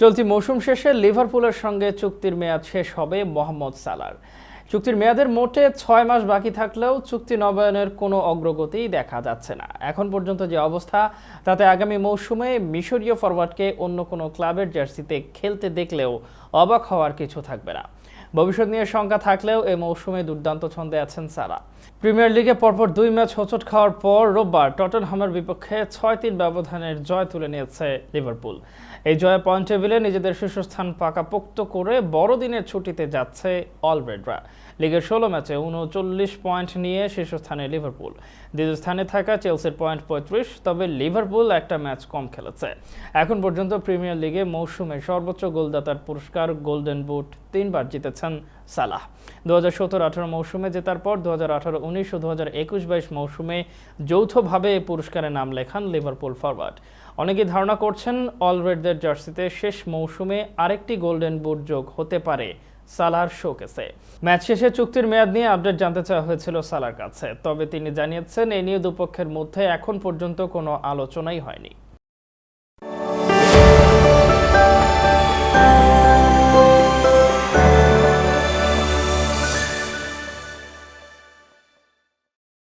চলতি মৌসুম শেষে লিভারপুলের সঙ্গে চুক্তির মেয়াদ শেষ হবে মোহাম্মদ সালার। চুক্তির মেয়াদের মোটে ছয় মাস বাকি থাকলেও চুক্তি নবায়নের কোনো অগ্রগতি দেখা যাচ্ছে না। এখন পর্যন্ত যে অবস্থা, তাতে আগামী মৌসুমে মিশরীয় ফরওয়ার্ডকে অন্য কোনো ক্লাবের জার্সিতে খেলতে দেখলেও অবাক হওয়ার কিছু থাকবে না। ভবিষ্যৎ নিয়ে শঙ্কা থাকলেও এই মৌসুমে দুর্দান্ত ছন্দে আছেন সারা। প্রিমিয়ার লিগে পরপর দুই ম্যাচ হোঁচট খাওয়ার পর রোববার টটনহামের বিপক্ষে ছয় তিন ব্যবধানের জয় তুলে নিয়েছে লিভারপুল। এই জয়ে পয়েন্ট টেবিলে নিজেদের শীর্ষস্থান পাকাপোক্ত করে বড়দিনের ছুটিতে যাচ্ছে অলরেডরা। লিগের ষোলো ম্যাচে উনচল্লিশ পয়েন্ট নিয়ে শীর্ষস্থানে লিভারপুল। দ্বিতীয় স্থানে থাকা চেলসির পয়েন্ট পঁয়ত্রিশ, তবে লিভারপুল একটা ম্যাচ কম খেলেছে। এখন পর্যন্ত প্রিমিয়ার লিগে মৌসুমে সর্বোচ্চ গোলদাতার পুরস্কার গোল্ডেন বুট তিনবার জিতেছেন সালাহ। দু হাজার সতেরো আঠারো মৌসুমে জেতার পর দু হাজার আঠারো উনিশ ও দু হাজার একুশ বাইশ মৌসুমে যৌথভাবে পুরস্কারে নাম লেখান লিভারপুল ফরওয়ার্ড। অনেকেই ধারণা করছেন অলরেডদের জার্সিতে শেষ মৌসুমে আরেকটি গোল্ডেন বুট যোগ হতে পারে সালার শোকেসে। ম্যাচ শেষে চুক্তির মেয়াদ নিয়ে আপডেট জানতে চাওয়া হয়েছিল সালার কাছে, তবে তিনি জানিয়েছেন, এ নিয়ে দুপক্ষের মধ্যে এখন পর্যন্ত কোনো আলোচনাই হয়নি।